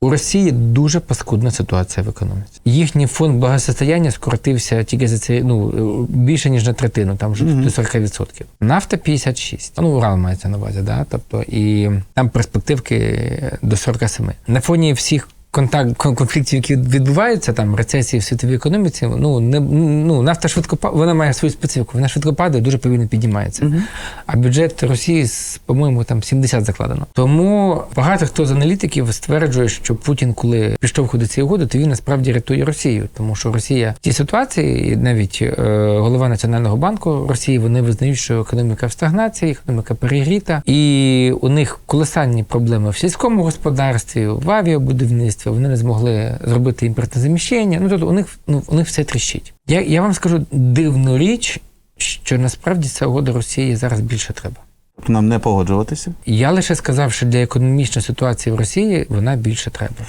У Росії дуже паскудна ситуація в економіці. Їхній фонд благосостояння скоротився тільки за це ну більше ніж на третину, там вже до 40%. Нафта 56. Ну, Урал мається на увазі, да? Тобто, і там перспективки до 47. На фоні всіх. Контакт кон- конфліктів, які відбуваються там рецесії в світовій економіці, ну не ну нафта швидко вона має свою специфіку. Вона швидко падає, дуже повільно піднімається. А бюджет Росії, по-моєму, там 70 закладено. Тому багато хто з аналітиків стверджує, що Путін, коли підштовхує до цієї угоди, то він насправді рятує Росію, тому що Росія в цій ситуації, і навіть е, голова Національного банку Росії, вони визнають, що економіка в стагнації, економіка перегріта, і у них колосальні проблеми в сільському господарстві, в авіабудівництві. Вони не змогли зробити імпортне заміщення. Ну тобто у них ну у них все тріщить. Я, я вам скажу дивну річ, що насправді ця угода Росії зараз більше треба. Тобто нам не погоджуватися. Я лише сказав, що для економічної ситуації в Росії вона більше треба.